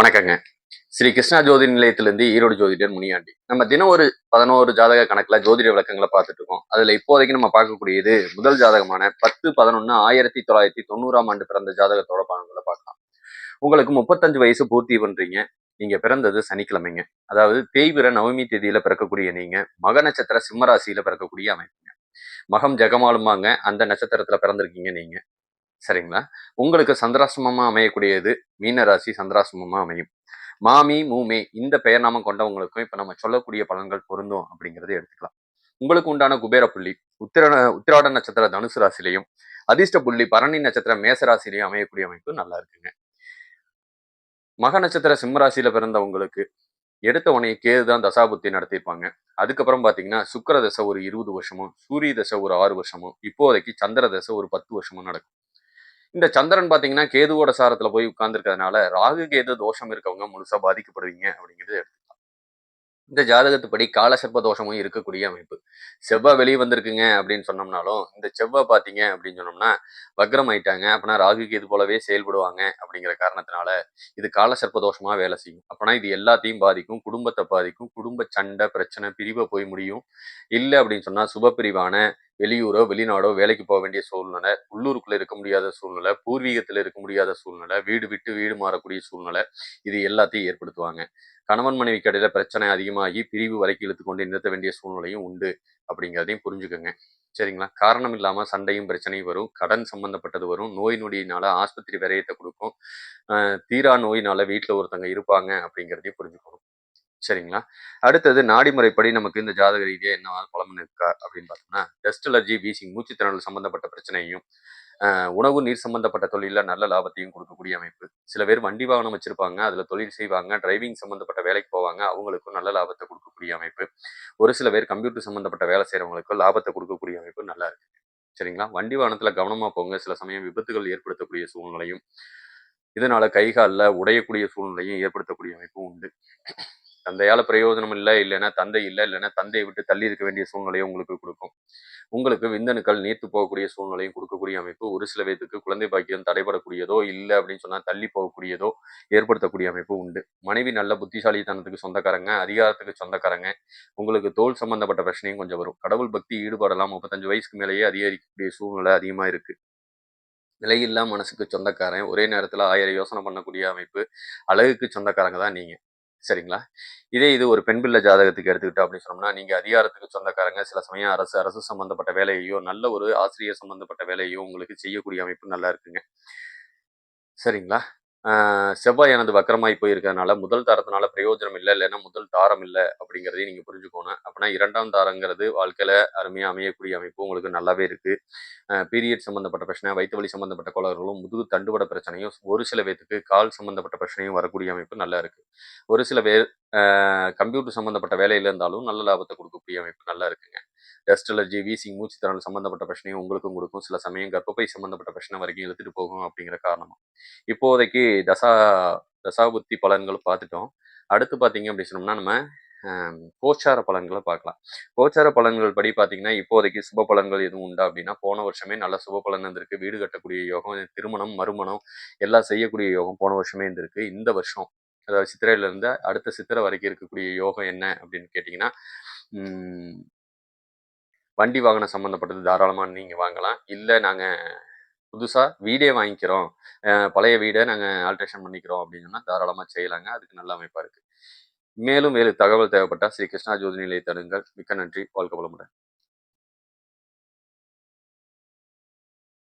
வணக்கங்க. ஸ்ரீ கிருஷ்ணா ஜோதி நிலையத்திலிருந்து ஈரோடு ஜோதிடர் முனியாண்டி. நம்ம தினம் ஒரு பதினோரு ஜாதக கணக்குல ஜோதிட விளக்கங்களை பார்த்துட்டு இருக்கோம். அதுல இப்போதைக்கு நம்ம பார்க்கக்கூடியது முதல் ஜாதகமான பத்து பதினொன்னு ஆயிரத்தி தொள்ளாயிரத்தி தொண்ணூறாம் ஆண்டு பிறந்த ஜாதகத்தோட பலன்களை பார்க்கலாம். உங்களுக்கு முப்பத்தஞ்சு வயசு பூர்த்தி பண்றீங்க. நீங்க பிறந்தது சனிக்கிழமைங்க. அதாவது தேய்பிர நவமி தேதியில பிறக்கக்கூடிய நீங்க மக நட்சத்திர சிம்மராசியில பிறக்கக்கூடிய அமைப்புங்க. மகம் ஜெகமாலுமாங்க அந்த நட்சத்திரத்துல பிறந்திருக்கீங்க நீங்க. சரிங்களா? உங்களுக்கு சந்திராசிரமமா அமையக்கூடியது மீன ராசி அமையும். மாமி மூமே இந்த பெயர் நாமம் கொண்டவங்களுக்கும் இப்ப நம்ம சொல்லக்கூடிய பலன்கள் பொருந்தும் அப்படிங்கறத எடுத்துக்கலாம். உங்களுக்கு உண்டான குபேர புள்ளி உத்திர உத்திராட நட்சத்திர தனுசு ராசிலையும் அதிர்ஷ்ட புள்ளி பரணி நட்சத்திர மேச ராசிலையும் அமையக்கூடிய அமைப்பு நல்லா இருக்குங்க. மக நட்சத்திர சிம்மராசியில பிறந்தவங்களுக்கு எடுத்த உடனே கேது தான் தசாபுத்தி நடத்தியிருப்பாங்க. அதுக்கப்புறம் பாத்தீங்கன்னா சுக்கர தசை ஒரு இருபது வருஷமும் சூரிய தசை ஒரு ஆறு வருஷமும் இப்போதைக்கு சந்திர தசை ஒரு பத்து வருஷமும் நடக்கும். இந்த சந்திரன் பாத்தீங்கன்னா கேதுவோட சாரத்துல போய் உட்கார்ந்துருக்கிறதுனால ராகு கேது தோஷம் இருக்கவங்க முழுசா பாதிக்கப்படுவீங்க அப்படிங்கிறது இந்த ஜாதகத்துப்படி காலசர்ப்ப தோஷமும் இருக்கக்கூடிய அமைப்பு. செவ்வாய் வெளியே வந்திருக்குங்க அப்படின்னு சொன்னோம்னாலும் இந்த செவ்வாய் பார்த்தீங்க அப்படின்னு சொன்னோம்னா வக்ரம் ஆயிட்டாங்க. அப்படின்னா ராகுக்கு இது போலவே செயல்படுவாங்க அப்படிங்கிற காரணத்தினால இது காலசர்ப்ப தோஷமாக வேலை செய்யும். அப்படின்னா இது எல்லாத்தையும் பாதிக்கும். குடும்பத்தை பாதிக்கும். குடும்ப சண்டை பிரச்சனை பிரிவை போய் முடியும். இல்லை அப்படின்னு சொன்னால் சுப பிரிவான வெளியூரோ வெளிநாடோ வேலைக்கு போக வேண்டிய சூழ்நிலை உள்ளூருக்குள்ளே இருக்க முடியாத சூழ்நிலை பூர்வீகத்தில் இருக்க முடியாத சூழ்நிலை வீடு விட்டு வீடு மாறக்கூடிய சூழ்நிலை இது எல்லாத்தையும் ஏற்படுத்துவாங்க. கணவன் மனைவி கடையில் பிரச்சனை அதிகமாகி பிரிவு வரைக்கும் இழுத்து கொண்டு நிறுத்த வேண்டிய சூழ்நிலையும் உண்டு அப்படிங்கிறதையும் புரிஞ்சுக்கோங்க. சரிங்களா? காரணம் இல்லாமல் சண்டையும் பிரச்சனையும் வரும். கடன் சம்பந்தப்பட்டது வரும். நோய் நொடியினால ஆஸ்பத்திரி விரயத்தை கொடுக்கும். தீரா நோயினால வீட்டில் ஒருத்தங்க இருப்பாங்க அப்படிங்கிறதையும் புரிஞ்சுக்கணும். சரிங்களா? அடுத்தது நாடிமுறைப்படி நமக்கு இந்த ஜாதக ரீதியாக என்ன பலமன் இருக்கா அப்படின்னு பார்த்தோம்னா டஸ்ட் அலர்ஜி வீசிங் மூச்சுத்திறனல் சம்பந்தப்பட்ட பிரச்சனையும் உணவு நீர் சம்பந்தப்பட்ட தொழிலில் நல்ல லாபத்தையும் கொடுக்கக்கூடிய அமைப்பு. சில பேர் வண்டி வாகனம் வச்சிருப்பாங்க அதில் தொழில் செய்வாங்க டிரைவிங் சம்மந்தப்பட்ட வேலைக்கு போவாங்க அவங்களுக்கும் நல்ல லாபத்தை கொடுக்கக்கூடிய அமைப்பு. ஒரு சில பேர் கம்ப்யூட்டர் சம்மந்தப்பட்ட வேலை செய்கிறவங்களுக்கும் லாபத்தை கொடுக்கக்கூடிய அமைப்பு நல்லா இருக்கு. சரிங்களா? வண்டி வாகனத்தில் கவனமாக போங்க. சில சமயம் விபத்துகள் ஏற்படுத்தக்கூடிய சூழ்நிலையும் இதனால் கைகாலில் உடையக்கூடிய சூழ்நிலையும் ஏற்படுத்தக்கூடிய அமைப்பும் உண்டு. தந்தையால் பிரயோஜனம் இல்லை இல்லைன்னா தந்தை இல்லை இல்லைன்னா தந்தையை விட்டு தள்ளி இருக்க வேண்டிய சூழ்நிலையை உங்களுக்கு கொடுக்கும். உங்களுக்கு விந்தணுக்கள் நீர்த்து போகக்கூடிய சூழ்நிலையும் கொடுக்கக்கூடிய அமைப்பு ஒரு சில பேத்துக்கு குழந்தை பாக்கியம் தடைபடக்கூடியதோ இல்லை அப்படின்னு சொன்னால் தள்ளி போகக்கூடியதோ ஏற்படுத்தக்கூடிய அமைப்பு உண்டு. மனைவி நல்ல புத்திசாலித்தனத்துக்கு சொந்தக்காரங்க அதிகாரத்துக்கு சொந்தக்காரங்க உங்களுக்கு தோல் சம்பந்தப்பட்ட பிரச்சனையும் கொஞ்சம் வரும். கடவுள் பக்தி ஈடுபாடெல்லாம் முப்பத்தஞ்சு வயசுக்கு மேலேயே அதிகரிக்கக்கூடிய சூழ்நிலை அதிகமாக இருக்கு. நிலையில்லா மனசுக்கு சொந்தக்காரன் ஒரே நேரத்தில் ஆயிரம் யோசனை பண்ணக்கூடிய அமைப்பு அழகுக்கு சொந்தக்காரங்க தான் நீங்கள் சரிங்களா? இதே இது ஒரு பெண் பிள்ளை ஜாதகத்துக்கு எடுத்துக்கிட்டோம் அப்படின்னு சொன்னோம்னா நீங்க அதிகாரத்துக்கு சொந்தக்காரங்க சில சமயம் அரசு அரசு சம்பந்தப்பட்ட வேலையையோ நல்ல ஒரு ஆசிரியர் சம்பந்தப்பட்ட வேலையோ உங்களுக்கு செய்யக்கூடிய அமைப்பு நல்லா இருக்குங்க. சரிங்களா? செவ்வாய் எனது வக்கரமாய் போயிருக்கிறதுனால முதல் தாரத்தினால பிரயோஜனம் இல்லை இல்லைன்னா முதல் தாரம் இல்லை அப்படிங்கிறதையும் நீங்கள் புரிஞ்சுக்கோணும் அப்படின்னா இரண்டாம் தாரங்கிறது வாழ்க்கையில் அருமையாக அமையக்கூடிய அமைப்பு உங்களுக்கு நல்லாவே இருக்குது பீரியட் சம்மந்தப்பட்ட பிரச்சனை வயிற்று வலி சம்மந்தப்பட்ட கோளாறுகளும் முதுகு தண்டுபட பிரச்சனையும் ஒரு சில பேத்துக்கு கால் சம்மந்தப்பட்ட பிரச்சனையும் வரக்கூடிய அமைப்பு நல்லா இருக்குது ஒரு சில பேர் கம்ப்யூட்டர் சம்மந்தப்பட்ட வேலையில் இருந்தாலும் நல்ல லாபத்தை கொடுக்கக்கூடிய அமைப்பு நல்லா இருக்குங்க. டஸ்ட் அலர்ஜி வீசிங் மூச்சு திறன் சம்மந்தப்பட்ட பிரச்சனையும் உங்களுக்கும் கொடுக்கும். சில சமயம் கர்ப்பப்பை சம்மந்தப்பட்ட பிரச்சனை வரைக்கும் இழுத்துட்டு போகும் அப்படிங்கிற காரணம். இப்போதைக்கு தசா தசாபுத்தி பலன்கள் பார்த்துட்டோம். அடுத்து பார்த்தீங்க அப்படி சொன்னோம்னா நம்ம கோச்சார பலன்களை பார்க்கலாம். கோச்சார பலன்கள் படி பார்த்தீங்கன்னா இப்போதைக்கு சுப பலன்கள் எதுவும் உண்டா அப்படின்னா போன வருஷமே நல்ல சுப பலன் இருந்திருக்கு. வீடு கட்டக்கூடிய யோகம் திருமணம் மறுமணம் எல்லாம் செய்யக்கூடிய யோகம் போன வருஷமே இருந்திருக்கு. இந்த வருஷம் அதாவது சித்திரையிலேருந்து அடுத்த சித்திரை வரைக்கும் இருக்கக்கூடிய யோகம் என்ன அப்படின்னு கேட்டிங்கன்னா வண்டி வாகனம் சம்மந்தப்பட்டது தாராளமாக நீங்கள் வாங்கலாம். இல்லை நாங்கள் புதுசாக வீடே வாங்கிக்கிறோம். பழைய வீடை நாங்கள் ஆல்ட்ரேஷன் பண்ணிக்கிறோம் அப்படின்னு சொன்னால் தாராளமாக செய்யலாங்க. அதுக்கு நல்ல அமைப்பாக இருக்குது மேலும் வேறு தகவல் தேவைப்பட்டால் ஸ்ரீ கிருஷ்ணா ஜோதி நிலையை தருங்கள் மிக்க நன்றி. வாழ்க்கை வளமுடன்.